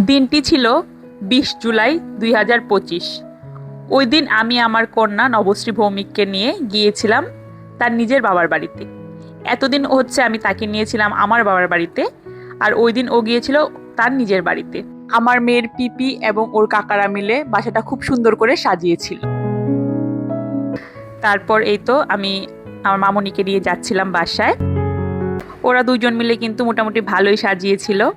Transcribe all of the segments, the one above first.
দিনটি ছিল বিশ জুলাই দুই হাজার পঁচিশ। ওই দিন আমি আমার কন্যা নবশ্রী ভৌমিককে নিয়ে গিয়েছিলাম তার নিজের বাবার বাড়িতে। এতদিন হচ্ছে আমি তাকে নিয়েছিলাম আমার বাবার বাড়িতে আর ওই দিন ও গিয়েছিল তার নিজের বাড়িতে। আমার মেয়ের পিপি এবং ওর কাকারা মিলে বাসাটা খুব সুন্দর করে সাজিয়েছিল। তারপর এই তো আমি আমার মামনিকে নিয়ে যাচ্ছিলাম বাসায়। ওরা দুজন মিলে কিন্তু মোটামুটি ভালোই সাজিয়েছিল।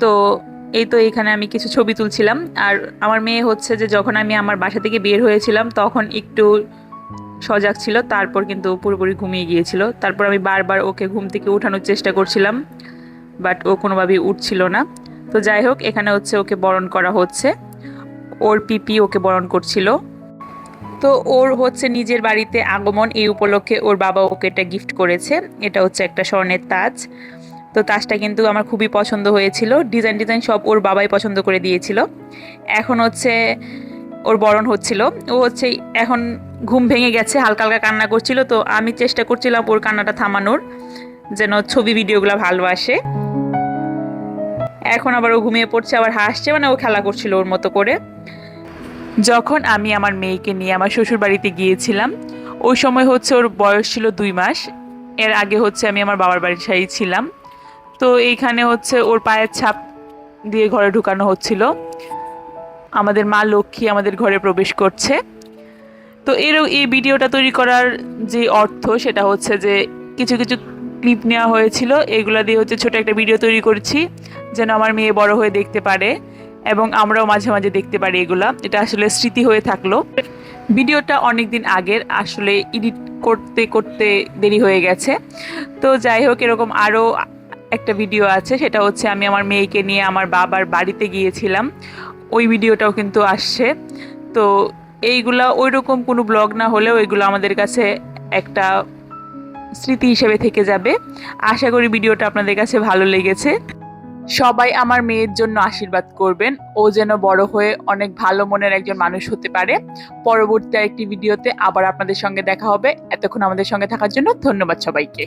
তো এই তো এখানে আমি কিছু ছবি তুলছিলাম। আর আমার মেয়ে হচ্ছে যে যখন আমি আমার বাসা থেকে বের হয়েছিলাম, তখন একটু সজাগ ছিল, তারপর কিন্তু পুরোপুরি ঘুমিয়ে গিয়েছিল। তারপর আমি বারবার ওকে ঘুম থেকে উঠানোর চেষ্টা করছিলাম, বাট ও কোনোভাবেই উঠছিল না। তো যাই হোক, এখানে হচ্ছে ওকে বরণ করা হচ্ছে। ওর পিপি ওকে বরণ করছিল। তো ওর হচ্ছে নিজের বাড়িতে আগমন এই উপলক্ষে ওর বাবা ওকে এটা গিফট করেছে। এটা হচ্ছে একটা স্বর্ণের তাজ। তো তাজটা কিন্তু আমার খুবই পছন্দ হয়েছিল। ডিজাইন ডিজাইন সব ওর বাবাই পছন্দ করে দিয়েছিল। এখন হচ্ছে ওর বরণ হচ্ছিল। ও হচ্ছে এখন ঘুম ভেঙে গেছে, হালকা হালকা কান্না করছিল। তো আমি চেষ্টা করছিলাম ওর কান্নাটা থামানোর, যেন ছবি, ভিডিওগুলো ভালো আসে। এখন আবার ও ঘুমিয়ে পড়ছে, আবার হাসছে মানে ও খেলা করছিল ওর মতো করে। যখন আমি আমার মেয়েকে নিয়ে আমার শ্বশুর বাড়িতে গিয়েছিলাম, ওই সময় হচ্ছে ওর বয়স ছিল দুই মাস। এর আগে হচ্ছে আমি আমার বাবার বাড়ির সাই ছিলাম। তো এইখানে হচ্ছে ওর পায়ের ছাপ দিয়ে ঘরে ঢুকানো হচ্ছিল। আমাদের মা লক্ষ্মী আমাদের ঘরে প্রবেশ করছে। তো এর এই ভিডিওটা তৈরি করার যে অর্থ সেটা হচ্ছে যে কিছু কিছু ক্লিপ নেওয়া হয়েছিল। এগুলা দিয়ে হচ্ছে ছোট একটা ভিডিও তৈরি করছি, যেন আমার মেয়ে বড় হয়ে দেখতে পারে এবং আমরাও মাঝে মাঝে দেখতে পারি এগুলা। এটা আসলে স্মৃতি হয়ে থাকল। ভিডিওটা অনেক দিন আগের, আসলে এডিট করতে করতে দেরি হয়ে গেছে। তো যাই হোক, এরকম আরও একটা ভিডিও আছে, সেটা হচ্ছে আমি আমার মেয়েকে নিয়ে আমার বাবার বাড়িতে গিয়েছিলাম। ওই ভিডিওটাও কিন্তু আসছে। তো এইগুলা ওই রকম কোনো ব্লগ না হলেও এগুলো আমাদের কাছে একটা স্মৃতি হিসেবে থেকে যাবে। আশা করি ভিডিওটা আপনাদের কাছে ভালো লেগেছে। সবাই আমার মেয়ের জন্য আশীর্বাদ করবেন। ও যেন বড় হয়ে অনেক ভালো মনের একজন মানুষ হতে পারে। পরবর্তী একটি ভিডিওতে আবার আপনাদের সঙ্গে দেখা হবে। এতক্ষণ আমাদের সঙ্গে থাকার জন্য ধন্যবাদ সবাইকে।